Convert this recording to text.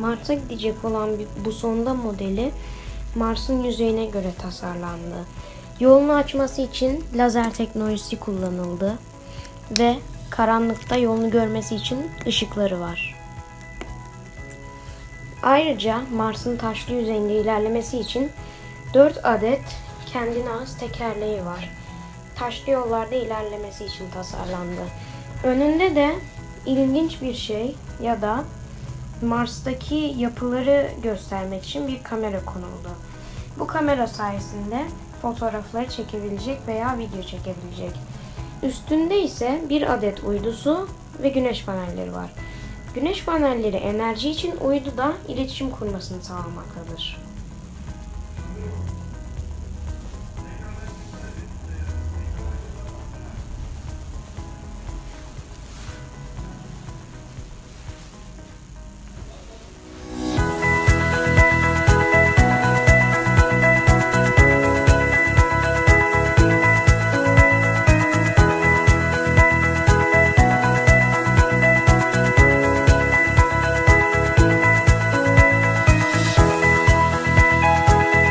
Mars'a gidecek olan bu sonda modeli Mars'ın yüzeyine göre tasarlandı. Yolunu açması için lazer teknolojisi kullanıldı ve karanlıkta yolunu görmesi için ışıkları var. Ayrıca Mars'ın taşlı yüzeyinde ilerlemesi için 4 adet kendine has tekerleği var. Taşlı yollarda ilerlemesi için tasarlandı. Önünde de ilginç bir şey ya da Mars'taki yapıları göstermek için bir kamera konuldu. Bu kamera sayesinde fotoğrafları çekebilecek veya video çekebilecek. Üstünde ise bir adet uydusu ve güneş panelleri var. Güneş panelleri enerji için uydu da iletişim kurmasını sağlamaktadır.